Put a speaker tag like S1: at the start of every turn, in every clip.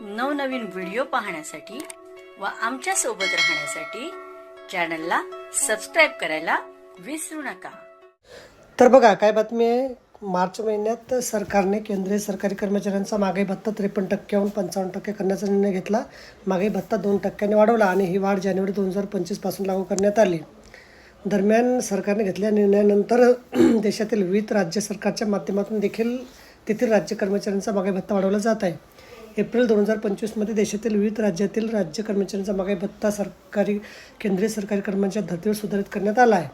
S1: नवनवीन व्हिडिओ पाहण्यासाठी व आमच्यासोबत राहण्यासाठी चॅनलला सबस्क्राईब करायला विसरू नका.
S2: तर बघा काय बातमी आहे? मार्च महिन्यात सरकारने केंद्रीय सरकारी कर्मचाऱ्यांचा मागे भत्ता त्रेपन्न टक्क्याहून पंचावन्न टक्के करण्याचा निर्णय घेतला. मागे भत्ता दोन टक्क्याने वाढवला आणि ही वाढ जानेवारी दोन हजार पंचवीसपासून लागू करण्यात आली. दरम्यान सरकारने घेतलेल्या निर्णयानंतर देशातील विविध राज्य सरकारच्या माध्यमातून देखील तेथील राज्य कर्मचाऱ्यांचा मागे भत्ता वाढवला जात आहे. एप्रिल दोन हजार पंचवीसमध्ये देशातील विविध राज्यातील राज्य कर्मचाऱ्यांचा मागाई भत्ता सरकारी केंद्रीय सरकारी कर्मचाऱ्यांच्या धर्तीवर सुधारित करण्यात आला आहे.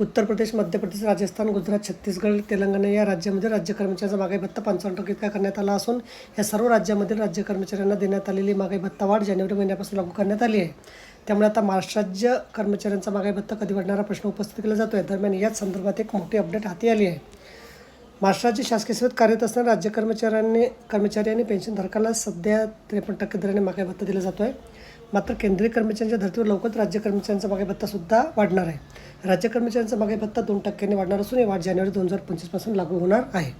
S2: उत्तर प्रदेश मध्य प्रदेश राजस्थान गुजरात छत्तीसगड तेलंगणा या राज्यामध्ये राज्य कर्मचाऱ्यांचा मागाई भत्ता पंचावन्न टक्के इतका करण्यात आला असून या सर्व राज्यामधील राज्य कर्मचाऱ्यांना देण्यात आलेली मागाई भत्ता वाढ जानेवारी महिन्यापासून लागू करण्यात आली आहे. त्यामुळे आता महाराष्ट्र राज्य कर्मचाऱ्यांचा मागाई भत्ता कधी वाढणारा प्रश्न उपस्थित केला जातो आहे दरम्यान याच संदर्भात एक मोठी अपडेट हाती आली आहे. महाराष्ट्राची शासकीय सेवेत कार्यरत असणाऱ्या राज्य कर्मचाऱ्यांनी कर्मचारी आणि पेन्शनधारकाला सध्या त्रेपन्न टक्के दराने महागाई भत्ता दिला जातो आहे मात्र केंद्रीय कर्मचाऱ्यांच्या धर्तीवर लवकरच राज्य कर्मचाऱ्यांचा महागाई भत्तासुद्धा वाढणार आहे. राज्य कर्मचाऱ्यांचा महागाई भत्ता दोन टक्क्यांनी वाढणार असून ही वाढ जानेवारी दोन हजार पंचवीसपासून लागू होणार आहे.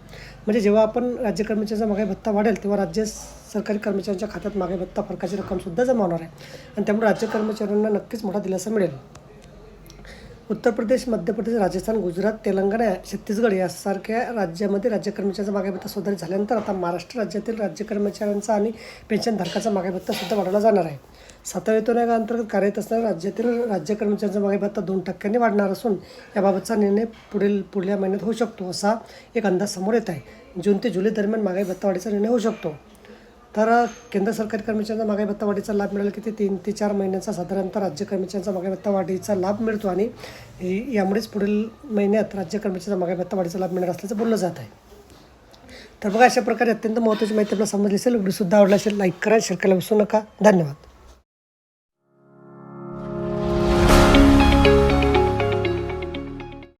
S2: म्हणजे जेव्हा आपण राज्य कर्मचाऱ्यांचा महागाई भत्ता वाढेल तेव्हा राज्य सरकारी कर्मचाऱ्यांच्या खात्यात महागाई भत्ता फरकाची रक्कमसुद्धा जमा होणार आहे. आणि त्यामुळे राज्य कर्मचाऱ्यांना नक्कीच मोठा दिलासा मिळेल. उत्तर प्रदेश मध्य प्रदेश राजस्थान गुजरात तेलंगणा छत्तीसगड यासारख्या राज्यामध्ये राज्य कर्मचाऱ्यांचा मागाभत्ता सुधारित झाल्यानंतर आता महाराष्ट्र राज्यातील राज्य कर्मचाऱ्यांचा आणि पेन्शनधारकाचा धारकाचा भत्ता सुद्धा वाढवला जाणार आहे. सातव्या वेतन आयोगाअंतर्गत कार्यरत असणाऱ्या राज्यातील राज्य कर्मचाऱ्यांचा मागाभत्ता दोन टक्क्यांनी वाढणार असून याबाबतचा निर्णय पुढील पुढल्या महिन्यात होऊ शकतो असा एक अंदाज समोर येत आहे. जून ते जुलै दरम्यान मागाई भत्ता वाढीचा निर्णय होऊ शकतो. तर केंद्र सरकारी कर्मचाऱ्यांचा महागाई भत्ता वाढीचा लाभ मिळाला की ते तीन ते चार महिन्यांचा साधारणतः राज्य कर्मचाऱ्यांचा महागाई भत्ता वाढीचा लाभ मिळतो आणि यामुळेच पुढील महिन्यात राज्य कर्मचाऱ्यांचा महागाई भत्ता वाढीचा लाभ मिळणार असल्याचं बोललं जात आहे. तर बघा अशा प्रकारे अत्यंत महत्त्वाची माहिती आपल्याला समजली असेल. व्हिडिओसुद्धा आवडला असेल लाईक करा शेअर करायला विसरू नका. धन्यवाद.